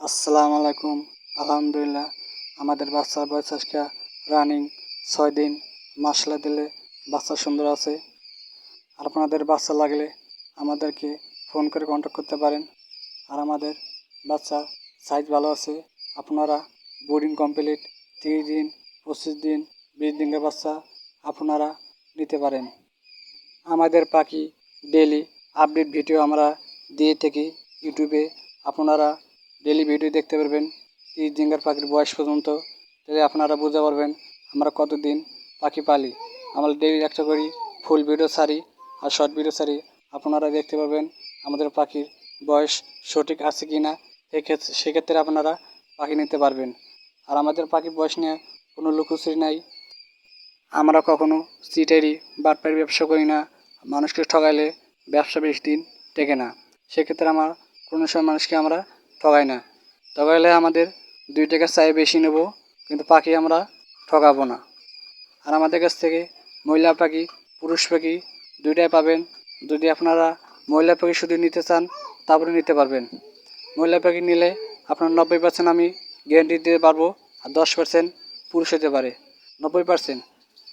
আসসালামু আলাইকুম। আলহামদুলিল্লাহ, আমাদের বাচ্চার বয়স আজকে রানিং ছয় দিন মাসলা দিলে বাচ্চা সুন্দর আছে। আর আপনাদের বাচ্চা লাগলে আমাদেরকে ফোন করে কন্ট্যাক্ট করতে পারেন। আর আমাদের বাচ্চা সাইজ ভালো আছে, আপনারা বোর্ডিং কমপ্লিট তিরিশ দিন, পঁচিশ দিন, বিশ দিনের বাচ্চা আপনারা নিতে পারেন। আমাদের পাখি ডেলি আপডেট ভিডিও আমরা দিয়ে থাকি ইউটিউবে আপনারা ডেলি ভিডিও দেখতে পারবেন, তিরিশ দিনকার পাখির বয়স পর্যন্ত, তাহলে আপনারা বুঝতে পারবেন আমরা কতদিন পাখি পালি। আমরা ডেলি একটা করি ফুল ভিডিও ছাড়ি আর শর্ট ভিডিও ছাড়ি। আপনারা দেখতে পারবেন আমাদের পাখির বয়স সঠিক আছে কি না সেক্ষেত্রে আপনারা পাখি নিতে পারবেন। আর আমাদের পাখির বয়স নিয়ে কোনো লুকোচুরি নাই। আমরা কখনো সিটারি বাটপাড়ি ব্যবসা করি না। মানুষকে ঠকাইলে ব্যবসা বেশ দিন টেকে না। সেক্ষেত্রে আমার কোনো সময় মানুষকে আমরা ঠকাই না। ঠকাইলে আমাদের দুই টাকা চাই বেশি নেব, কিন্তু পাখি আমরা ঠকাবো না। আর আমাদের কাছ থেকে মহিলা পাখি, পুরুষ পাখি দুইটাই পাবেন। যদি আপনারা মহিলা পাখি শুধু নিতে চান, তারপরে নিতে পারবেন। মহিলা পাখি নিলে আপনার নব্বই পার্সেন্ট আমি গ্যারেন্টি দিতে পারব, আর দশ পার্সেন্ট পুরুষ হতে পারে। নব্বই পার্সেন্ট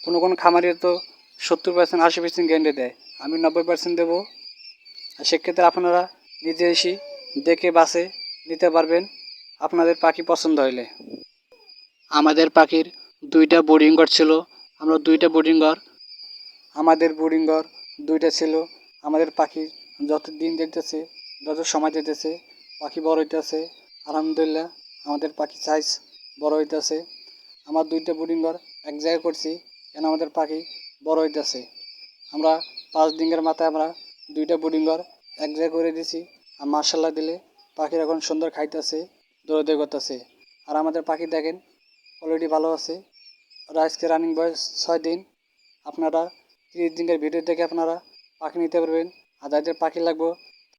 কোনো কোনো খামারে তো সত্তর পার্সেন্ট আশি পার্সেন্ট গ্যারেন্টি দেয়। আমি নব্বই পার্সেন্ট দেবো। আর সেক্ষেত্রে আপনারা নিজে এসে দেখে বাসে নিতে পারবেন। আপনাদের পাখি পছন্দ হইলে। আমাদের পাখির দুইটা বোর্ডিং ঘর ছিল আমরা দুইটা বোর্ডিং ঘর। আমাদের বোর্ডিং ঘর দুইটা ছিল আমাদের পাখি যত দিন দেখতেছে যত সময় যেতেছে পাখি বড় হইতেছে আলহামদুলিল্লাহ আমাদের পাখি সাইজ বড় হইতেছে। আমার দুইটা বোর্ডিং ঘর এক জায়গায় করছি কেন আমাদের পাখি বড় হইতেছে? আমরা পাঁচ দিনের মাথায় আমরা দুইটা বোর্ডিং ঘর এক জায়গায় করে দিছি আর মার্শাল্লাহ দিলে পাখির এখন সুন্দর খাইতেছে দৌড়াদৌড়ি করতেছে। আর আমাদের পাখি দেখেন কোয়ালিটি ভালো আছে। আজকে রানিং বয়স ছয় দিন, আপনারা তিরিশ দিনের ভিডিও দেখে আপনারা পাখি নিতে পারবেন। আর যাদের পাখি লাগবে